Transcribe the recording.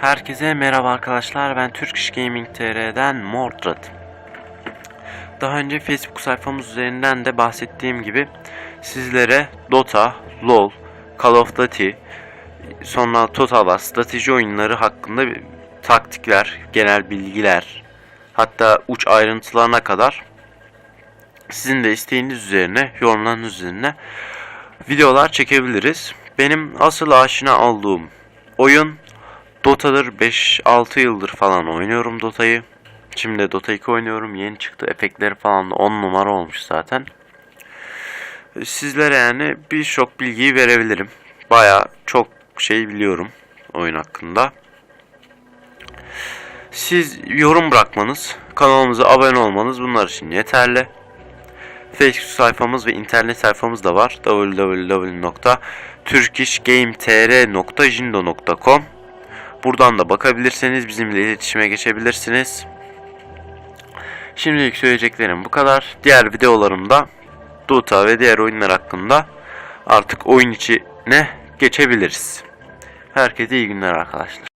Herkese merhaba arkadaşlar. Ben Turkish Gaming TR'den Mordred. Daha önce Facebook sayfamız üzerinden de bahsettiğim gibi sizlere Dota, LoL, Call of Duty, sonra Total War strateji oyunları hakkında taktikler, genel bilgiler, hatta uç ayrıntılarına kadar sizin de isteğiniz üzerine, yorumlarınız üzerine videolar çekebiliriz. Benim asıl aşina olduğum oyun Dota'dır 5-6 yıldır falan oynuyorum Dota'yı. Şimdi Dota 2 oynuyorum. Yeni çıktı. Efektleri falan da 10 numara olmuş zaten. Sizlere yani birçok bilgiyi verebilirim. Baya çok şey biliyorum oyun hakkında. Siz yorum bırakmanız, kanalımıza abone olmanız bunlar için yeterli. Facebook sayfamız ve internet sayfamız da var. www.turkishgametr.jindo.com Buradan da bakabilirsiniz. Bizimle iletişime geçebilirsiniz. Şimdilik söyleyeceklerim bu kadar. Diğer videolarımda Dota ve diğer oyunlar hakkında artık oyun içine geçebiliriz. Herkese iyi günler arkadaşlar.